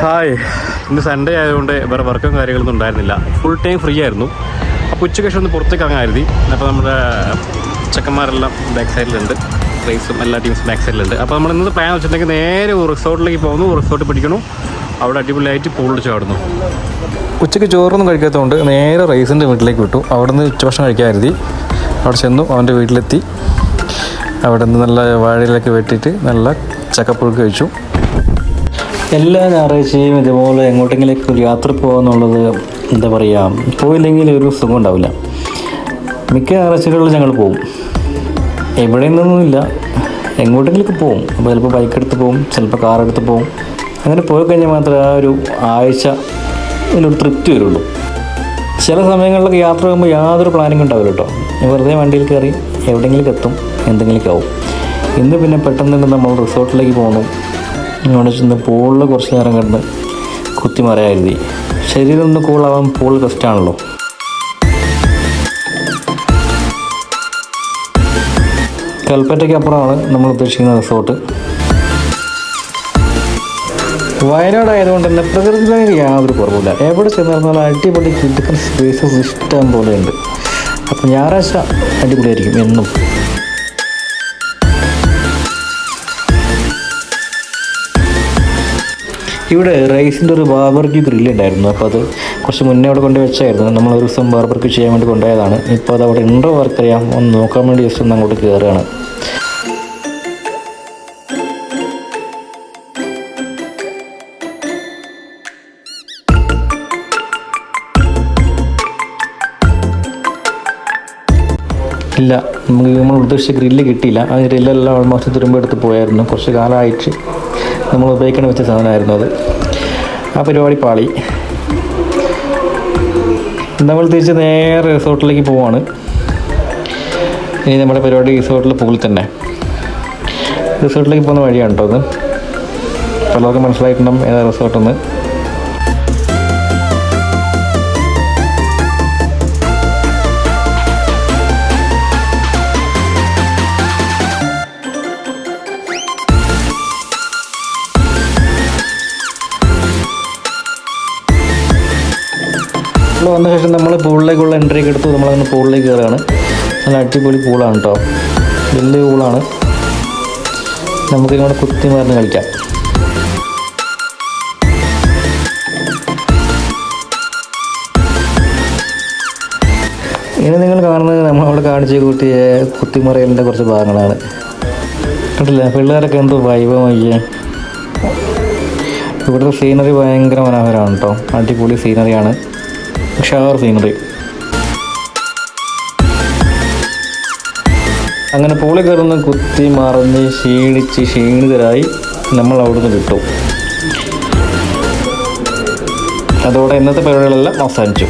Hi ഇന്ന് Sunday ആയതുകൊണ്ട് വേറെ വർക്കും കാര്യങ്ങളൊന്നും ഉണ്ടായിരുന്നില്ല. ഫുൾ ടൈം ഫ്രീ ആയിരുന്നു. അപ്പോൾ ഉച്ചയ്ക്ക് ശേഷം ഒന്ന് പുറത്തേക്ക് ഇറങ്ങായിരുന്നു അപ്പോൾ നമ്മുടെ ചെക്കന്മാരെല്ലാം ബാക്ക് സൈഡിലുണ്ട് റേസും എല്ലാ ടീംസും ബാക്ക് സൈഡിലുണ്ട് അപ്പോൾ നമ്മൾ ഇന്നത്തെ പ്ലാൻ വെച്ചിട്ടുണ്ടെങ്കിൽ നേരെ റിസോർട്ടിലേക്ക് പോകുന്നു. റിസോർട്ട് പിടിക്കണു. അവിടെ അടിപൊളിയായിട്ട് പൂളിൽ ചാടുന്നു. ഉച്ചയ്ക്ക് ചോറൊന്നും കഴിക്കാത്തതുകൊണ്ട് നേരെ റൈസിന്റെ വീട്ടിലേക്ക് വിട്ടു. അവിടെ നിന്ന് ഉച്ചഭക്ഷണം കഴിക്കാൻ കരുതി. അവിടെ ചെന്നു അവന്റെ വീട്ടിലെത്തി. അവിടെ നിന്ന് നല്ല വാഴയിലൊക്കെ വെട്ടിയിട്ട് നല്ല ചക്കപ്പുഴുക്ക് കഴിച്ചു. എല്ലാ ഞായറാഴ്ചയും ഇതുപോലെ എങ്ങോട്ടെങ്കിലേക്ക് ഒരു യാത്ര പോകുന്നുള്ളത് എന്താ പറയുക പോയില്ലെങ്കിൽ ഒരു സുഖം ഉണ്ടാവില്ല. മിക്ക ഞായറാഴ്ചകളിലും ഞങ്ങൾ പോകും എവിടെ നിന്നൊന്നുമില്ല. എങ്ങോട്ടെങ്കിലൊക്കെ പോകും അപ്പോൾ ചിലപ്പോൾ ബൈക്ക് എടുത്ത് പോകും ചിലപ്പോൾ കാർ എടുത്ത് പോകും അങ്ങനെ പോയി കഴിഞ്ഞാൽ മാത്രമേ ആ ഒരു ആഴ്ച ഒരു തൃപ്തി വരുള്ളൂ. ചില സമയങ്ങളിലൊക്കെ യാത്ര പോകുമ്പോൾ യാതൊരു പ്ലാനിങ് ഉണ്ടാവില്ല കേട്ടോ. വെറുതെ വണ്ടിയിൽ കയറി എവിടെയെങ്കിലും എത്തും എന്തെങ്കിലുമൊക്കെ ആവും. ഇന്ന് പിന്നെ പെട്ടെന്ന് തന്നെ നമ്മൾ റിസോർട്ടിലേക്ക് പോകണം. അവിടെ ചെന്ന് പൂളിൽ കുറച്ച് നേരം കിടന്ന് കുത്തി മറയായിരുതി ശരീരം ഒന്ന് കൂളാവാൻ പൂൾ ബെസ്റ്റാണല്ലോ കൽപ്പറ്റയ്ക്ക് അപ്പുറമാണ് നമ്മൾ ഉദ്ദേശിക്കുന്ന റിസോർട്ട് വയനാട് ആയതുകൊണ്ട് തന്നെ പ്രകൃതി ഭംഗി യാതൊരു കുറവില്ല എവിടെ ചെന്നിരുന്നാലും അടിപൊളി കിടക്കുന്ന സ്പേസസ് ഇഷ്ടം പോലെയുണ്ട്. അപ്പം ഞായറാഴ്ച അടിപൊളിയായിരിക്കും എന്നും. ഇവിടെ റൈസിന്റെ ഒരു ബാബർക്ക് ഗ്രില്ല് ഉണ്ടായിരുന്നു. അപ്പോൾ അത് കുറച്ച് മുന്നേ അവിടെ കൊണ്ട് വെച്ചായിരുന്നു. നമ്മൾ ഒരു ദിവസം ബാർബർക്യൂ ചെയ്യാൻ വേണ്ടി കൊണ്ടുപോയതാണ്. ഇപ്പോൾ അത് അവിടെ ഉണ്ടോ വർക്കറിയാം ഒന്ന് നോക്കാൻ വേണ്ടി ജസ്റ്റ് ഒന്ന് അങ്ങോട്ട് കയറുകയാണ്. ഇല്ല നമുക്ക് നമ്മൾ ഉദ്ദേശിച്ച ഗ്രില്ല് കിട്ടിയില്ല. ആ ഗ്രില്ലെല്ലാം ഓൾമോസ്റ്റ് തുരുമ്പെടുത്ത് പോയായിരുന്നു. കുറച്ച് കാലമായിട്ട് നമ്മൾ ഉപയോഗിക്കണ വെച്ച സാധനമായിരുന്നു അത്. ആ പരിപാടി പാളി. നമ്മൾ തിരിച്ച് നേരെ റിസോർട്ടിലേക്ക് പോവാണ്. ഇനി നമ്മുടെ പരിപാടി റിസോർട്ടിൽ പോകൽ തന്നെ. റിസോർട്ടിലേക്ക് പോകുന്ന വഴിയാണ് കേട്ടോ അത് പലർക്കും മനസ്സിലായിട്ടുണ്ടാവും ഏതാ റിസോർട്ടെന്ന്. ഇവിടെ വന്ന ശേഷം നമ്മൾ പൂളിലേക്കുള്ള എൻട്രി ഒക്കെ എടുത്തു. നമ്മളങ്ങനെ പൂളിലേക്ക് കയറുകയാണ്. നല്ല അടിപൊളി പൂളാണ് കേട്ടോ വലിയ പൂളാണ്. നമുക്ക് ഇങ്ങോട്ട് കുത്തി മറിഞ്ഞ് കളിക്കാം. ഇനി നിങ്ങൾ കാണുന്നത് നമ്മളവിടെ കാണിച്ച് കൂട്ടിയ കുത്തിമറിയലിന്റെ കുറച്ച് ഭാഗങ്ങളാണ്. കണ്ടില്ല പിള്ളേരൊക്കെ എന്തോ വൈഭവമാക്കിയേ ഇവിടുത്തെ സീനറി ഭയങ്കര മനോഹരമാണ് കേട്ടോ അടിപൊളി സീനറിയാണ് ഷവർ സീനറി അങ്ങനെ പൂളി കയറുന്ന കുത്തി മറിഞ്ഞ് ക്ഷീണിച്ച് ക്ഷീണിതരായി നമ്മൾ അവിടുന്ന് വിട്ടു. അതോടെ ഇന്നത്തെ പരിപാടികളെല്ലാം അവസാനിച്ചു.